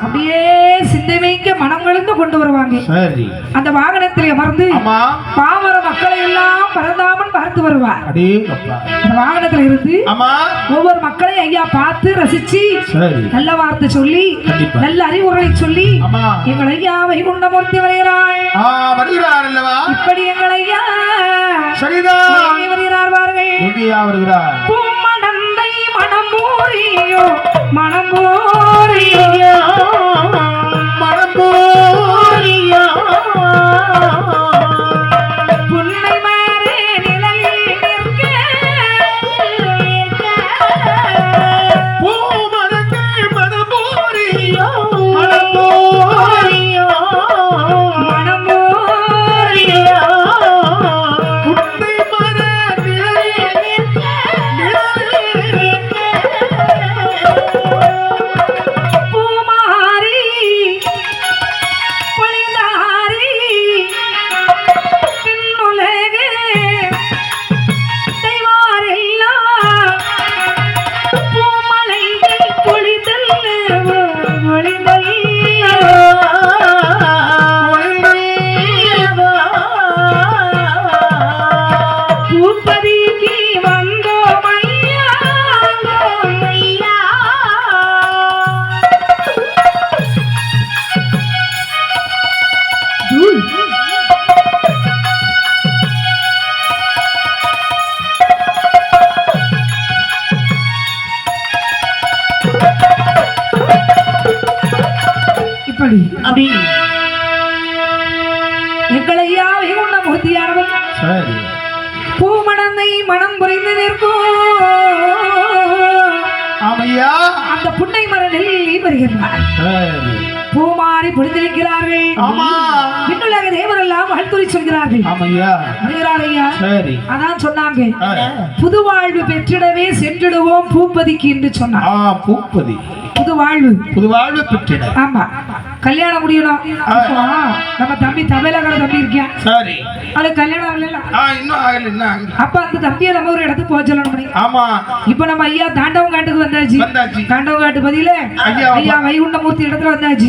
அப்படியே சிந்தைமைக்க மனம் கலந்து கொண்டு வருவாங்க. அந்த வாகனத்தில் அமர்ந்து பாமர மக்களை எல்லாம் பரந்தாமன் பார்த்து வருவார். அந்த வாகனத்துல இருந்து ஒவ்வொரு மக்களையும் ஐயா பார்த்து ரசிச்சு நல்ல வார்த்தை சொல்லி. நல்ல அறிவுரைகளை சொல்லி எங்கள் ஐயா வைகுண்டமூர்த்தி வருகிறார். அல்லவா? இப்படி எங்கள் ஐயா சரிதான் வருகிறார் வருகிறார்? பூமணந்தை மணமூரியோ புரிந்து நிற்கும். ஆமையா? அந்த புன்னை மர நெல்லில் வருகின்றார் சரி. பூமாரி பொழிந்திருக்கிறார்கள். ஆமா. விண்ணுலக தேவரெல்லாம் வாழ்த்துறை சொல்கிறார்கள். ஆமையா? வருகிறார் ஐயா சரி. அதான் சொன்னாங்க. புது வாழ்வு பெற்றிடவே சென்றிடுவோம் பூப்பதிக்கு என்று சொன்னார். பூப்பதி புது வாழ்வு புது வாழ்வு பெற்றிட. ஆமா. கல்யாணம் முடியணும். நம்ம தம்பி தமிழகர தம்பி இருக்கேன் சரி. அது கல்யாணம் ஆகல இன்னும் ஆகல இன்னும் ஆகல. அப்ப அந்த தம்பியை நம்ம ஒரு இடத்துக்கு போக சொல்லணும் ஆமா. இப்ப நம்ம ஐயா தாண்டவம் காட்டுக்கு வந்தாச்சு. தாண்டவம் காட்டு பதில ஐயா, ஐயா வைகுண்டமூர்த்தி இடத்துல வந்தாச்சு.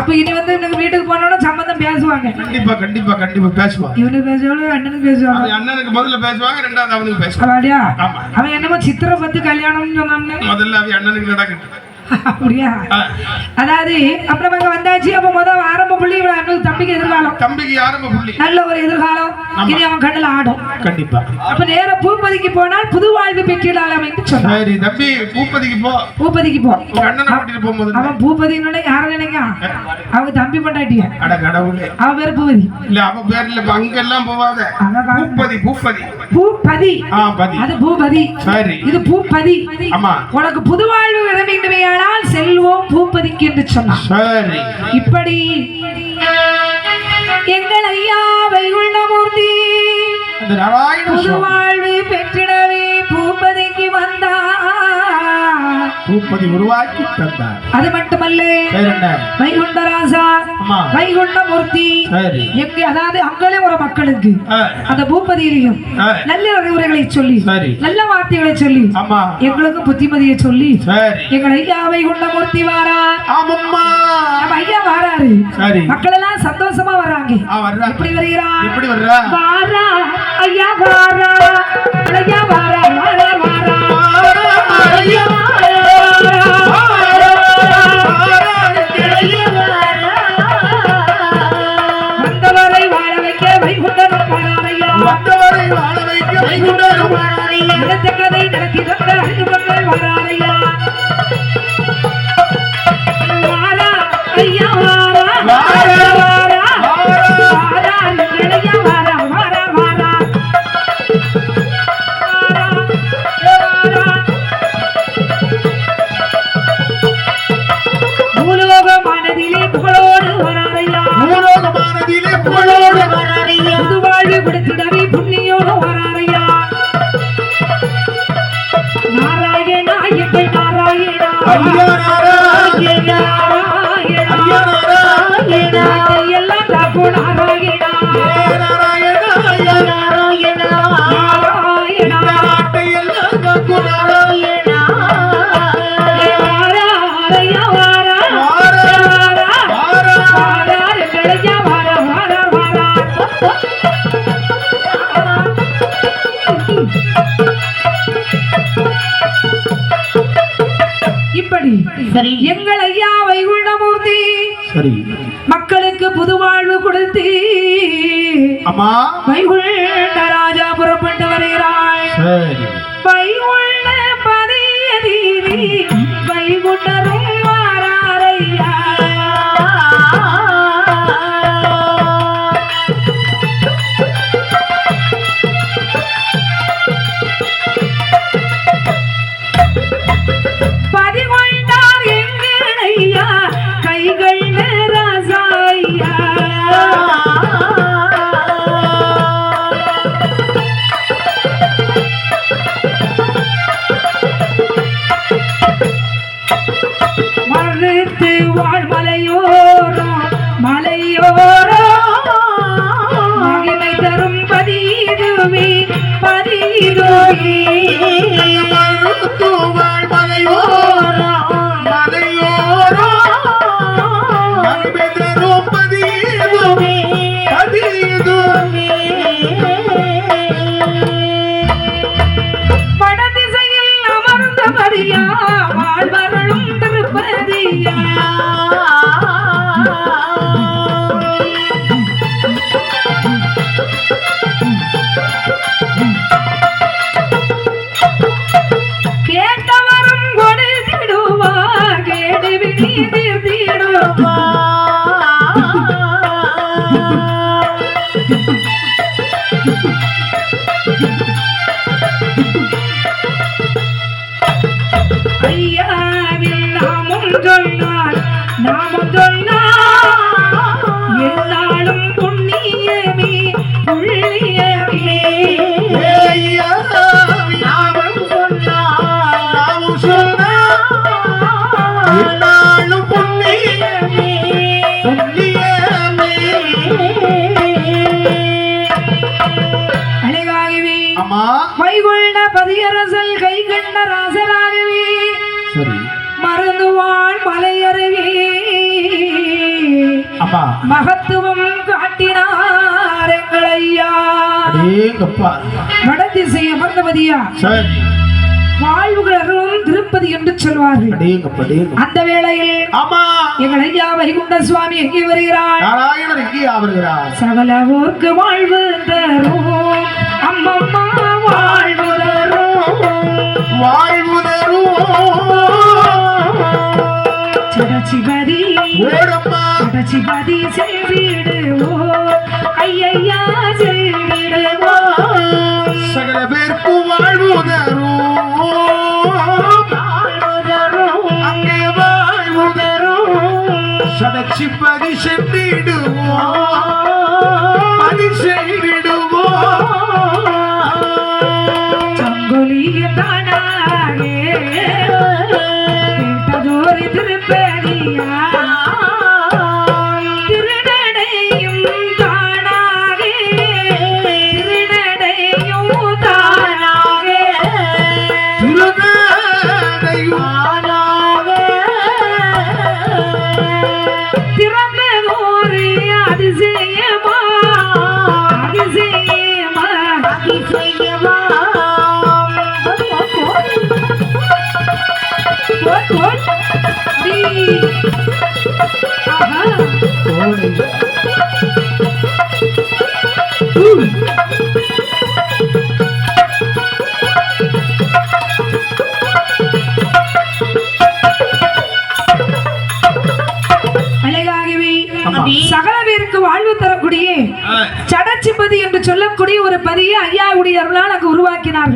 அப்ப இனி வந்து எனக்கு வீட்டுக்கு போனோம்னா சம்பந்தம் பேசுவாங்க. கண்டிப்பா கண்டிப்பா கண்டிப்பா பேசுவாங்க. இவனு பேசுவாங்க அண்ணனுக்கு பேசுவாங்க அண்ணனுக்கு முதல்ல பேசுவாங்க ரெண்டாவது அவனுக்கு பேசுவாங்க. அவன் என்னமோ சித்திரை பத்து கல்யாணம்னு சொன்னான்னு முதல்ல அவன் அண்ணனுக்கு நடக்கட்டும். அப்படியா. அதாவது அப்புறம் அங்க வந்தாச்சு அப்ப முதல் ஆரம்ப புள்ளி அண்ணனுக்கு தம்பிக்கு எதிர்காலம். தம்பிக்கு ஆரம்ப புள்ளி. நல்ல ஒரு எதிர்காலம். இனி அவன் கண்ணுல ஆடும். கண்டிப்பா. அப்ப நேர பூப்பதிக்கு போனால் புது வாழ்வு பெற்றிடலாம் என்று சொன்னான். சரி தம்பி பூப்பதிக்கு போ. பூப்பதிக்கு போ. அண்ணனை கூட்டிட்டு போகும்போது அவன் பூபதின்னு யார நினைக்க? அவங்க தம்பி பண்ணாட்டிய அட கடவுளே. அவன் பேரு பூபதி. இல்ல அவ பேர்ல இப்ப அங்கெல்லாம் போவாத. அதான் பாருங்க. பூப்பதி பூப்பதி பூபதி. ஆ பதி. அது பூபதி. சரி. இது பூப்பதி ஆமா. உனக்கு புது வாழ்வு வர வேண்டுமையானால் செல்வோம் பூப்பதிக்கு என்று சொன்னான். சரி. இப்படி எங்கள் ஐயா வைகுண்டமூர்த்தி அந்த பூப்பதி உருவாக்கி தந்தார். அது மட்டுமல்ல வைகுண்டராசா வைகுண்டமூர்த்தி எங்க அதாவது அங்கே ஒரு மக்களுக்கு அந்த பூப்பதியிலையும் ஆ, நல்ல அறிவுரைகளை சொல்லி நல்ல வார்த்தைகளை சொல்லி எங்களுக்கு புத்திமதியை சொல்லி எங்கள் ஐயா வைகுண்டமூர்த்தி வாரா. ஆமம்மா. நம்ம ஐயா வாராரு. மக்கள் எல்லாம் சந்தோஷமா வர்றா. எப்படி வருகிறார் எப்படி வர்றா? வாரா ஐயா வாரா. ஐயா வாரா. வாரா வாரா ஐயா. நடத்தி தந்த அறிந்து மக்கள் வாராரையா பிரபு நாராயணா நாராயணா நாராயணா இப்படி எங்கள் ஐயா வைகுண்டமூர்த்தி சரி. மக்களுக்கு புது வாழ்வு கொடுத்து அம்மா. வைகுண்ட ராஜா புறப்பட்டு வருகிறாள். சரி. வைகுண்ட பதியதீனி வைகுண்டரும் அடேங்கப்பா வடதிசை அமர்ந்தபதியா சரி. வாழ்வுகள் அருளும் திருப்பதி என்று சொல்வார்கள். அந்த வேளையில் ஆமா. எங்கள் ஐயா வைகுண்ட சுவாமி எங்கே வருகிறார்? நாராயணர் எங்கே வருகிறார் சகல ஊர்க்கு வாழ்வு தரும். அம்மம்மா வாழ்வு தரும். வாழ்வுதரும் சிவச்சிபதி ஓடம்மா. சிவச்சிபதி செல்விடுவோ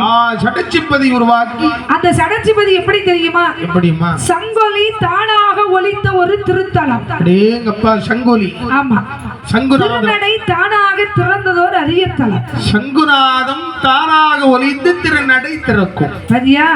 சடச்சிப்பதி உருவாக்கி. அந்த சடச்சிப்பதி எப்படி தெரியுமா? எப்படிம்மா? சங்கொலி தானாக ஒலித்த ஒரு திருத்தலம். அடேங்கப்பா சங்கொலி. ஆமா. திருநடை தானாக திறந்ததோர் அரிய தலம் சங்குநாதம் தானாக ஒலித்து திருநடை திறக்கும். பதியா?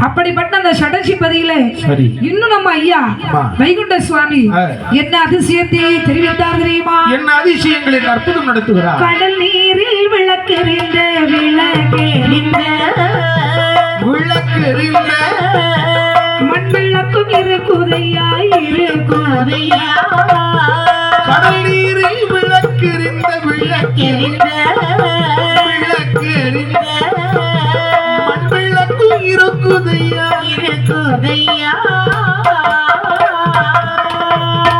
அப்படிப்பட்ட அந்த சடச்சிப்பதியில சரி. இன்னும் நம்ம ஐயா. வைகுண்ட சுவாமி. என்ன அதிசயத்தை தெரிவித்தார் தெரியுமா? என்ன அதிசயங்களில் அற்புதம் நடத்துகிறார். கடல் நீரில் விளக்கெறிந்த விளக்கெறிந்த விளக்கெறிந்த மண் விளக்கும் இருக்குதையா இருக்குதையா கடல் நீரில் விளக்கெறிந்த விளக்கெறிந்த விளக்கெறிந்த மண் விளக்கு இருக்குதையா இருக்குதையா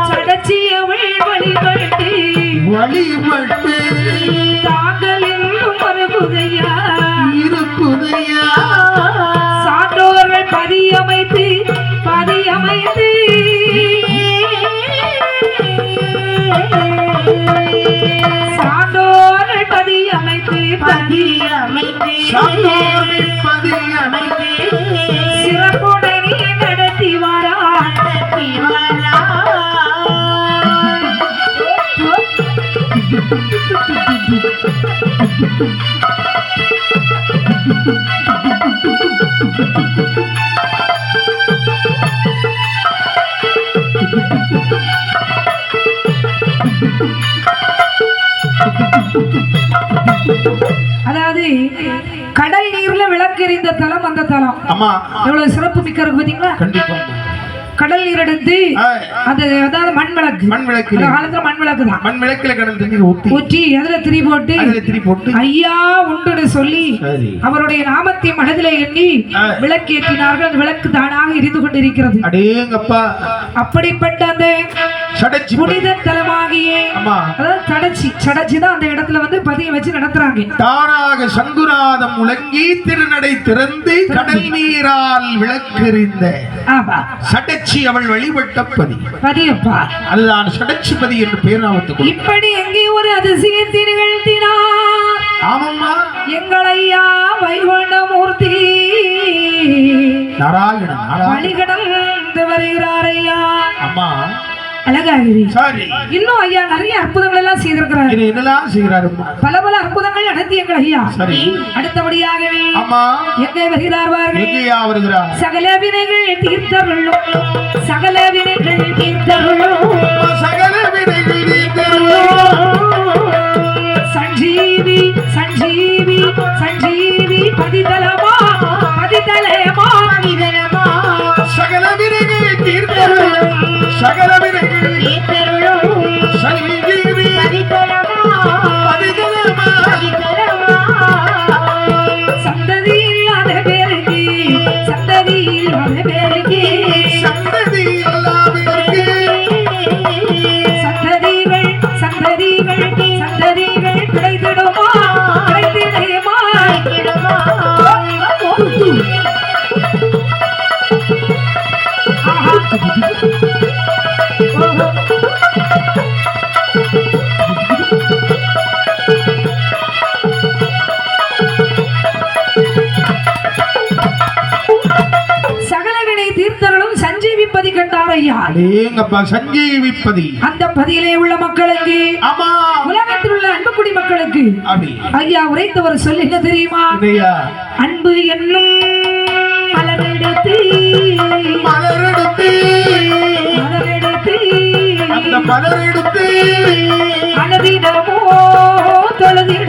சடச்சியவள் வழிபட்டு வழிபட்டு அதாவது கடல் நீர்ல விளக்கு எறிந்த தலம் அந்த தலம். ஆமா. எவ்வளவு சிறப்பு மிக்க இருக்கு பாத்தீங்களா? கண்டிப்பா. கடல் நீர் எடுத்து. அது அதாவது மண் விளக்கு மண் விளக்கு அந்த காலத்துல மண் விளக்கு தான். மண் விளக்கில கடல் தண்ணீர் ஊத்தி. ஊற்றி அதுல திரி போட்டு அதுல திரி போட்டு. ஐயா உண்டு சொல்லி அவருடைய நாமத்தை மனதிலே எண்ணி ஆ. விளக்கேற்றினார்கள். அந்த விளக்கு தானாக எரிந்து கொண்டிருக்கிறது. அடேங்கப்பா. அப்படிப்பட்ட அந்த சடைச்சி புனித தலமாகிய. சடச்சி சடச்சி தான் அந்த இடத்துல வந்து பதிய வச்சு நடத்துறாங்க. தாராக சங்குநாதம் முழங்கி திருநடை திறந்து கடல் நீரால் விளக்கெறிந்த. சடைச்சி அவள் வழிபட்ட பதி. பதியப்பா. அதுதான் சடைச்சி பதி என்று பெயர் இப்படி எங்கே ஒரு அதிசயத்தை நிகழ்த்தினார். ஆமம்மா. எங்கள் ஐயா வைகுண்டமூர்த்தி நாராயணன் நாராயணன். வழிகடந்து வருகிறார் ஐயா அம்மா. அழகாகிரி சரி. இன்னும் ஐயா நிறைய அற்புதங்கள் எல்லாம் செய்திருக்கிறார். இது என்னெல்லாம் செய்கிறார் பல பல அற்புதங்கள் நடத்தி எங்கள் ஐயா. அடுத்தபடியாகவே எங்கே வருகிறார் பாருங்கள். எங்கேயா வருகிறார்? சகல வினைகள் தீர்த்தருளும். சகல வினைகள் தீர்த்தருளும். அம்மா, சகல வினைகள் நீத்தருளும். சஞ்சீவி சஞ்சீவி சஞ்சீவி பதிதலமா? அடேங்கப்பா சஞ்சீவிப்பதி அந்த பதியிலே உள்ள மக்களுக்கு ஆமா உலகத்தில் உள்ள அன்பு குடி மக்களுக்கு ஐயா உரைத்தவர் சொல்ல என்ன தெரியுமா? அன்பு என்னும் மலரெடுத்து. மலரெடுத்து. மலரெடுத்து. அந்த மலரெடுத்து. அனதிடமோ தொழுதிடமோ